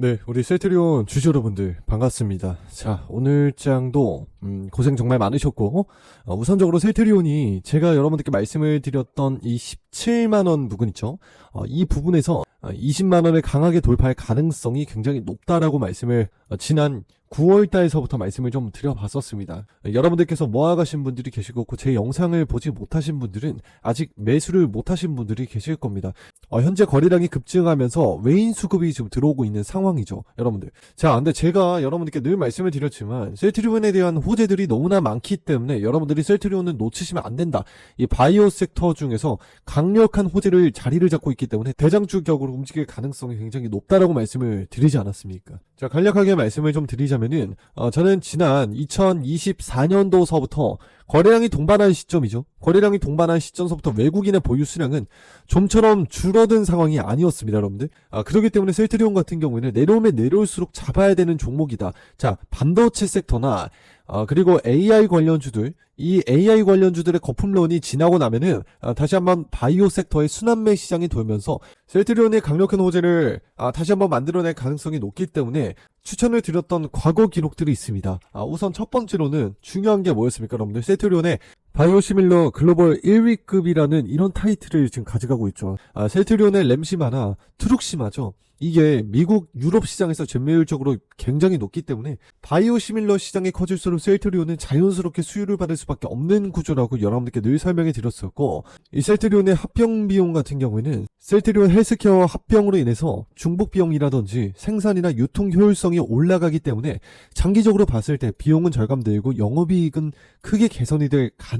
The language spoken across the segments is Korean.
네, 우리 셀트리온 주주 여러분들 반갑습니다. 자, 오늘 장도 음, 고생 정말 많으셨고 어, 우선적으로 셀트리온이 제가 여러분들께 말씀을 드렸던 이 17만 원 부분 있죠. 어, 이 부분에서 어, 20만 원을 강하게 돌파할 가능성이 굉장히 높다라고 말씀을 어, 지난 9월 달에서부터 말씀을 좀 드려봤었습니다. 어, 여러분들께서 모아가신 분들이 계시고 그제 영상을 보지 못하신 분들은 아직 매수를 못하신 분들이 계실 겁니다. 어, 현재 거래량이 급증하면서 외인 수급이 지금 들어오고 있는 상황이죠, 여러분들. 자, 근데 제가 여러분들께 늘 말씀을 드렸지만 셀트리온에 대한 호재들이 너무나 많기 때문에 여러분들이 셀트리온은 놓치시면 안 된다. 이 바이오 섹터 중에서 강력한 호재를 자리를 잡고 있기 때문에 대장주격으로 움직일 가능성이 굉장히 높다라고 말씀을 드리지 않았습니까? 자, 간략하게 말씀을 좀 드리자면 은 어, 저는 지난 2024년도서부터 거래량이 동반한 시점이죠. 거래량이 동반한 시점서부터 외국인의 보유 수량은 좀처럼 줄어든 상황이 아니었습니다, 여러분들. 아, 그렇기 때문에 셀트리온 같은 경우에는 내려오면 내려올수록 잡아야 되는 종목이다. 자, 반도체 섹터나 아, 그리고 AI 관련주들, 이 AI 관련주들의 거품론이 지나고 나면은 아, 다시 한번 바이오 섹터의 순환매 시장이 돌면서 셀트리온의 강력한 호재를 아, 다시 한번 만들어낼 가능성이 높기 때문에 추천을 드렸던 과거 기록들이 있습니다. 아, 우선 첫 번째로는 중요한 게 뭐였습니까, 여러분들? 셀트리온의 바이오시밀러 글로벌 1위급이라는 이런 타이틀을 지금 가져가고 있죠. 아, 셀트리온의 램시마나 트룩시마죠. 이게 미국, 유럽 시장에서 점유율적으로 굉장히 높기 때문에 바이오시밀러 시장이 커질수록 셀트리온은 자연스럽게 수요를 받을 수밖에 없는 구조라고 여러분들께 늘 설명해 드렸었고 이 셀트리온의 합병 비용 같은 경우에는 셀트리온 헬스케어 합병으로 인해서 중복 비용이라든지 생산이나 유통 효율성이 올라가기 때문에 장기적으로 봤을 때 비용은 절감되고 영업이익은 크게 개선이 될 가능성이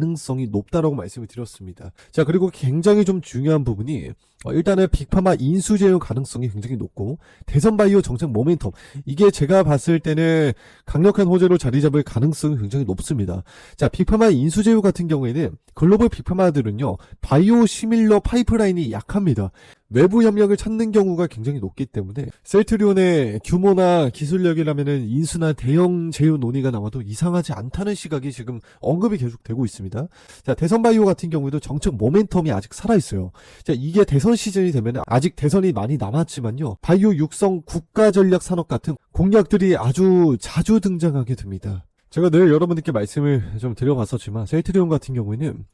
높다라고 말씀을 드렸습니다. 자 그리고 굉장히 좀 중요한 부분이 어, 일단은 빅파마 인수 제휴 가능성이 굉장히 높고 대선 바이오 정책 모멘텀 이게 제가 봤을 때는 강력한 호재로 자리 잡을 가능성이 굉장히 높습니다. 자 빅파마 인수 제휴 같은 경우에는 글로벌 빅파마들은요 바이오 시밀러 파이프라인이 약합니다. 외부 협력을 찾는 경우가 굉장히 높기 때문에 셀트리온의 규모나 기술력이라면은 인수나 대형 제휴 논의가 나와도 이상하지 않다는 시각이 지금 언급이 계속 되고 있습니다. 자 대선 바이오 같은 경우에도 정책 모멘텀이 아직 살아 있어요. 자 이게 대선 시즌이 되면 아직 대선이 많이 남았지만요 바이오 육성 국가 전략 산업 같은 공약들이 아주 자주 등장하게 됩니다. 제가 늘 여러분들께 말씀을 좀 드려봤었지만 셀트리온 같은 경우에는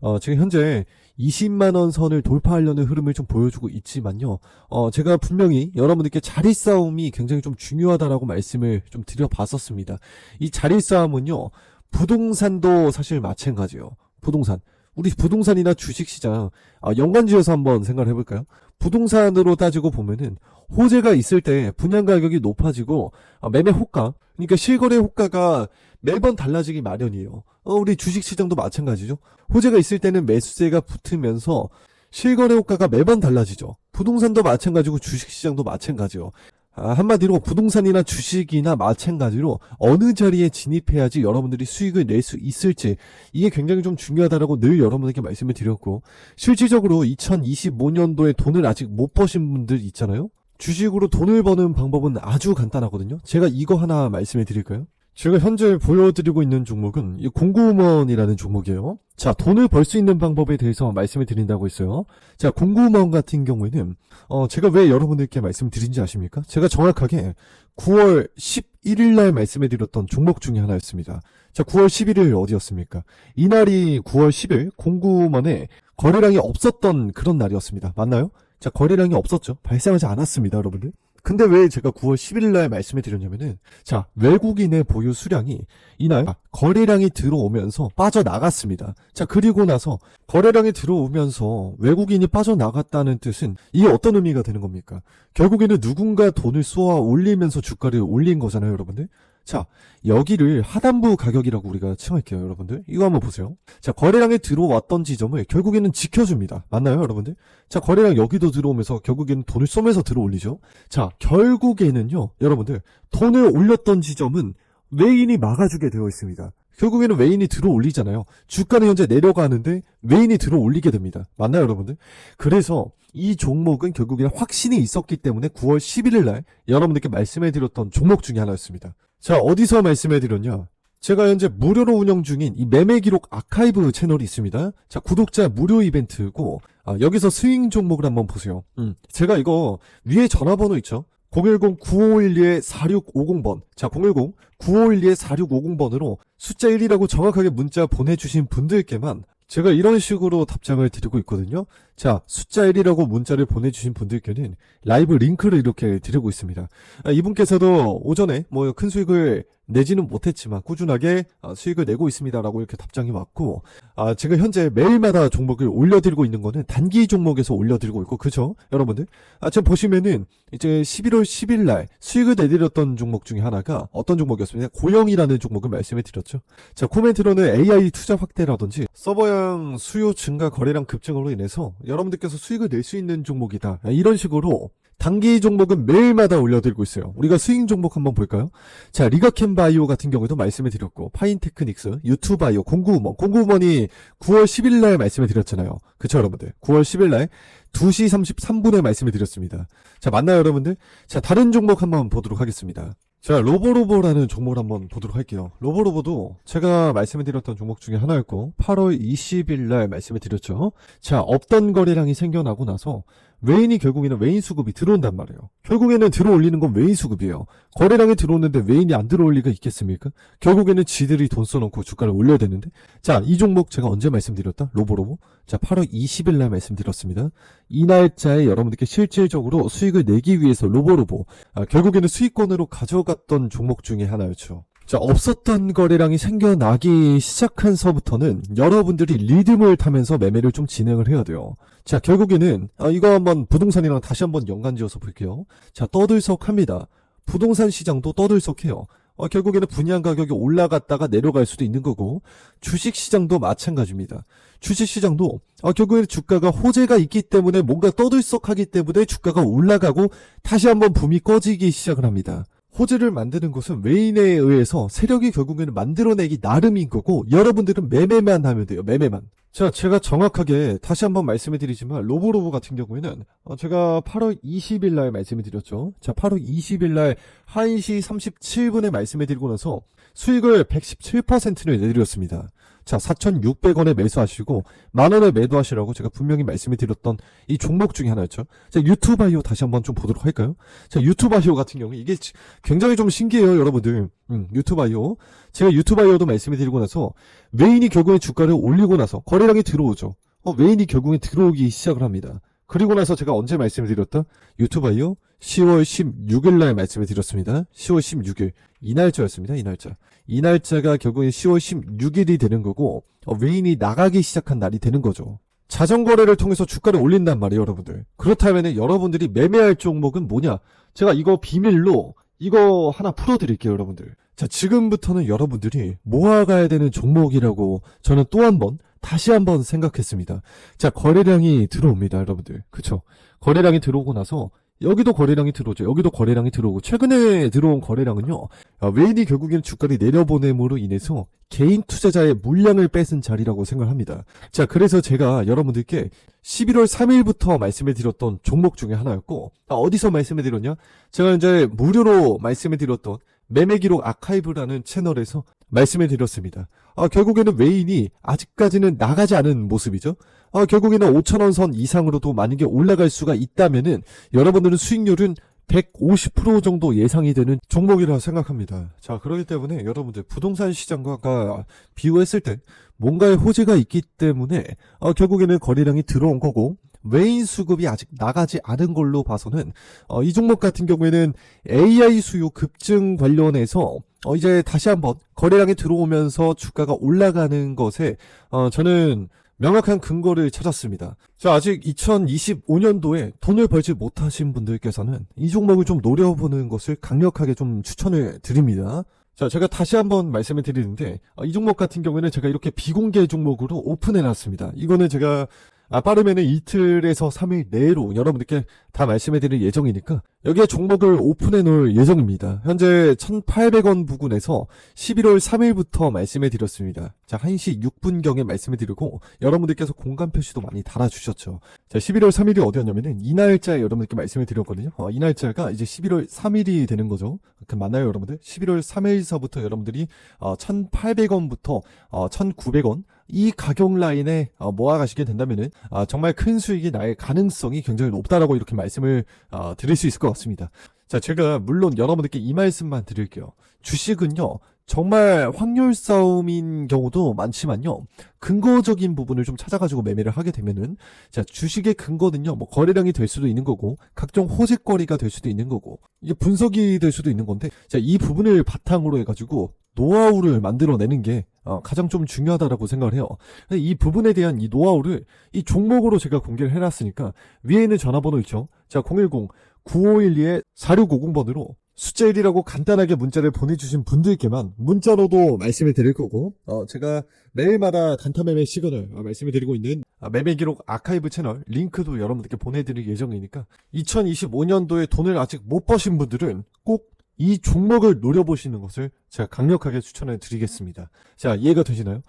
어, 지금 현재 20만 원 선을 돌파하려는 흐름을 좀 보여주고 있지만요. 어, 제가 분명히 여러분들께 자리 싸움이 굉장히 좀 중요하다라고 말씀을 좀 드려봤었습니다. 이 자리 싸움은요. 부동산도 사실 마찬가지예요. 부동산. 우리 부동산이나 주식시장 아, 연관지어서 한번 생각을 해볼까요? 부동산으로 따지고 보면은 호재가 있을 때 분양 가격이 높아지고 아, 매매 호가 그러니까 실거래 호가가 매번 달라지기 마련이에요. 어, 우리 주식시장도 마찬가지죠. 호재가 있을 때는 매수세가 붙으면서 실거래 호가가 매번 달라지죠. 부동산도 마찬가지고 주식시장도 마찬가지요. 아, 한마디로 부동산이나 주식이나 마찬가지로 어느 자리에 진입해야지 여러분들이 수익을 낼 수 있을지 이게 굉장히 좀 중요하다라고 늘 여러분에게 말씀을 드렸고 실질적으로 2025년도에 돈을 아직 못 버신 분들 있잖아요. 주식으로 돈을 버는 방법은 아주 간단하거든요. 제가 이거 하나 말씀해 드릴까요? 제가 현재 보여드리고 있는 종목은 이 공구먼이라는 종목이에요. 자, 돈을 벌 수 있는 방법에 대해서 말씀을 드린다고 했어요. 자, 공구먼 같은 경우에는 어, 제가 왜 여러분들께 말씀드린지 아십니까? 제가 정확하게 9월 11일 날 말씀해 드렸던 종목 중에 하나였습니다. 자, 9월 11일 어디였습니까? 이날이 9월 10일 공구먼에 거래량이 없었던 그런 날이었습니다. 맞나요? 자, 거래량이 없었죠. 발생하지 않았습니다, 여러분들. 근데 왜 제가 9월 11일 날 말씀해 드렸냐면은 자, 외국인의 보유 수량이 이날 거래량이 들어오면서 빠져나갔습니다. 자, 그리고 나서 거래량이 들어오면서 외국인이 빠져나갔다는 뜻은 이게 어떤 의미가 되는 겁니까? 결국에는 누군가 돈을 쏘아 올리면서 주가를 올린 거잖아요, 여러분들. 자, 여기를 하단부 가격이라고 우리가 칭할게요, 여러분들. 이거 한번 보세요. 자, 거래량이 들어왔던 지점을 결국에는 지켜줍니다. 맞나요, 여러분들? 자, 거래량 여기도 들어오면서 결국에는 돈을 쏘면서 들어올리죠. 자, 결국에는요, 여러분들, 돈을 올렸던 지점은 외인이 막아주게 되어 있습니다. 결국에는 외인이 들어올리잖아요. 주가는 현재 내려가는데 외인이 들어올리게 됩니다. 맞나요, 여러분들? 그래서 이 종목은 결국에는 확신이 있었기 때문에 9월 11일 날 여러분들께 말씀해 드렸던 종목 중에 하나였습니다. 자, 어디서 말씀해 드렸냐? 제가 현재 무료로 운영 중인 이 매매 기록 아카이브 채널이 있습니다. 자, 구독자 무료 이벤트고, 아, 여기서 스윙 종목을 한번 보세요. 음, 제가 이거 위에 전화번호 있죠? 010-9512-4650번. 자, 010-9512-4650번으로 숫자 1이라고 정확하게 문자 보내주신 분들께만 제가 이런 식으로 답장을 드리고 있거든요. 자, 숫자 1이라고 문자를 보내주신 분들께는 라이브 링크를 이렇게 드리고 있습니다. 아, 이분께서도 오전에 뭐 큰 수익을 내지는 못했지만 꾸준하게 아, 수익을 내고 있습니다라고 이렇게 답장이 왔고, 아, 제가 현재 매일마다 종목을 올려드리고 있는 거는 단기 종목에서 올려드리고 있고, 그죠? 여러분들? 아, 지금 보시면은 이제 11월 10일 날 수익을 내드렸던 종목 중에 하나가 어떤 종목이었습니까? 고영이라는 종목을 말씀해 드렸죠. 자, 코멘트로는 AI 투자 확대라든지 서버양 수요 증가 거래량 급증으로 인해서 여러분들께서 수익을 낼 수 있는 종목이다. 아, 이런 식으로 단기 종목은 매일마다 올려드리고 있어요. 우리가 스윙 종목 한번 볼까요? 자, 리가켄 바이오 같은 경우도 말씀해 드렸고, 파인 테크닉스, 유튜바이오, 공구우먼, 공구우먼이 9월 10일 날 말씀해 드렸잖아요. 그쵸, 여러분들? 9월 10일 날 2시 33분에 말씀해 드렸습니다. 자, 맞나요, 여러분들? 자, 다른 종목 한번 보도록 하겠습니다. 자, 로보로보라는 종목을 한번 보도록 할게요. 로보로보도 제가 말씀해 드렸던 종목 중에 하나였고, 8월 20일 날 말씀해 드렸죠. 자, 없던 거래량이 생겨나고 나서 외인이 결국에는 외인 수급이 들어온단 말이에요. 결국에는 들어올리는 건 외인 수급이에요. 거래량이 들어오는데 외인이 안 들어올 리가 있겠습니까? 결국에는 지들이 돈 써놓고 주가를 올려야 되는데. 자, 이 종목 제가 언제 말씀드렸다? 로보로보. 자, 8월 20일 날 말씀드렸습니다. 이 날짜에 여러분들께 실질적으로 수익을 내기 위해서 로보로보. 아, 결국에는 수익권으로 가져갔던 종목 중에 하나였죠. 자, 없었던 거래량이 생겨나기 시작한서부터는 여러분들이 리듬을 타면서 매매를 좀 진행을 해야 돼요. 자, 결국에는, 아, 이거 한번 부동산이랑 다시 한번 연관 지어서 볼게요. 자, 떠들썩합니다. 부동산 시장도 떠들썩해요. 어, 결국에는 분양 가격이 올라갔다가 내려갈 수도 있는 거고, 주식 시장도 마찬가지입니다. 주식 시장도, 어, 결국에는 주가가 호재가 있기 때문에 뭔가 떠들썩하기 때문에 주가가 올라가고, 다시 한번 붐이 꺼지기 시작을 합니다. 호재를 만드는 것은 외인에 의해서 세력이 결국에는 만들어내기 나름인 거고 여러분들은 매매만 하면 돼요. 매매만. 자, 제가 정확하게 다시 한번 말씀해 드리지만 로보로보 같은 경우에는 어, 제가 8월 20일 날 말씀해 드렸죠. 자, 8월 20일 날 1시 37분에 말씀해 드리고 나서 수익을 117%를 내드렸습니다. 자, 4,600원에 매수하시고 만원에 매도하시라고 제가 분명히 말씀해 드렸던 이 종목 중에 하나였죠. 자, 유튜바이오 다시 한번 좀 보도록 할까요? 자, 유튜바이오 같은 경우 이게 굉장히 좀 신기해요, 여러분들. 음, 유튜바이오. 제가 유튜바이오도 말씀해 드리고 나서 외인이 결국에 주가를 올리고 나서 거래량이 들어오죠. 어, 외인이 결국에 들어오기 시작을 합니다. 그리고 나서 제가 언제 말씀을 드렸다? 유튜바이오 10월 16일 날 말씀을 드렸습니다. 10월 16일. 이 날짜였습니다. 이 날짜. 이 날짜가 결국엔 10월 16일이 되는 거고, 어, 외인이 나가기 시작한 날이 되는 거죠. 자전거래를 통해서 주가를 올린단 말이에요, 여러분들. 그렇다면 여러분들이 매매할 종목은 뭐냐? 제가 이거 비밀로 이거 하나 풀어드릴게요, 여러분들. 자, 지금부터는 여러분들이 모아가야 되는 종목이라고 저는 또 한 번, 다시 한번 생각했습니다. 자, 거래량이 들어옵니다, 여러분들. 그쵸? 거래량이 들어오고 나서 여기도 거래량이 들어오죠. 여기도 거래량이 들어오고 최근에 들어온 거래량은요. 아, 외인이 결국에는 주가를 내려보냄으로 인해서 개인 투자자의 물량을 뺏은 자리라고 생각합니다. 자, 그래서 제가 여러분들께 11월 3일부터 말씀해 드렸던 종목 중에 하나였고 아, 어디서 말씀해 드렸냐? 제가 이제 무료로 말씀해 드렸던 매매 기록 아카이브라는 채널에서 말씀해 드렸습니다. 아, 결국에는 외인이 아직까지는 나가지 않은 모습이죠. 아, 결국에는 5천원 선 이상으로도 만약에 올라갈 수가 있다면은 여러분들은 수익률은 150% 정도 예상이 되는 종목이라 생각합니다. 자, 그렇기 때문에 여러분들 부동산 시장과 비교했을 때 뭔가의 호재가 있기 때문에 어, 결국에는 거래량이 들어온 거고 외인 수급이 아직 나가지 않은 걸로 봐서는 어, 이 종목 같은 경우에는 AI 수요 급증 관련해서 어, 이제 다시 한번 거래량이 들어오면서 주가가 올라가는 것에 어, 저는 명확한 근거를 찾았습니다. 자, 아직 2025년도에 돈을 벌지 못하신 분들께서는 이 종목을 좀 노려보는 것을 강력하게 좀 추천을 드립니다. 자, 제가 다시 한번 말씀을 드리는데, 어, 이 종목 같은 경우에는 제가 이렇게 비공개 종목으로 오픈해 놨습니다. 이거는 제가 아, 빠르면은 이틀에서 3일 내로 여러분들께 다 말씀해 드릴 예정이니까 여기에 종목을 오픈해 놓을 예정입니다. 현재 1,800원 부근에서 11월 3일부터 말씀해 드렸습니다. 자, 1시 6분경에 말씀해 드리고 여러분들께서 공간 표시도 많이 달아주셨죠. 자, 11월 3일이 어디였냐면은 이 날짜에 여러분들께 말씀해 드렸거든요. 어, 이 날짜가 이제 11월 3일이 되는 거죠. 그 맞나요, 여러분들? 11월 3일서부터 여러분들이 어, 1,800원부터 어, 1,900원 이 가격 라인에 어, 모아가시게 된다면은 아, 정말 큰 수익이 날 가능성이 굉장히 높다라고 이렇게 말씀을 어, 드릴 수 있을 것 같 습니다. 자, 제가 물론 여러분들께 이 말씀만 드릴게요. 주식은요, 정말 확률 싸움인 경우도 많지만요, 근거적인 부분을 좀 찾아가지고 매매를 하게 되면은, 자, 주식의 근거는요, 뭐, 거래량이 될 수도 있는 거고, 각종 호재거리가 될 수도 있는 거고, 이게 분석이 될 수도 있는 건데, 자, 이 부분을 바탕으로 해가지고, 노하우를 만들어내는 게, 어, 가장 좀 중요하다라고 생각을 해요. 이 부분에 대한 이 노하우를 이 종목으로 제가 공개를 해놨으니까, 위에 있는 전화번호 있죠? 자, 010, 9512-4650번으로 숫자 1이라고 간단하게 문자를 보내주신 분들께만 문자로도 말씀을 드릴 거고, 어, 제가 매일마다 단타 매매 시간을 어, 말씀을 드리고 있는 아, 매매 기록 아카이브 채널 링크도 여러분들께 보내드릴 예정이니까 2025년도에 돈을 아직 못 버신 분들은 꼭 이 종목을 노려보시는 것을 제가 강력하게 추천을 드리겠습니다. 자, 이해가 되시나요?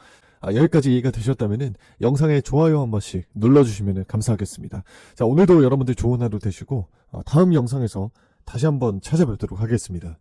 아, 여기까지 이해가 되셨다면은 영상에 좋아요 한 번씩 눌러주시면 감사하겠습니다. 자, 오늘도 여러분들 좋은 하루 되시고, 어, 다음 영상에서 다시 한번 찾아뵙도록 하겠습니다.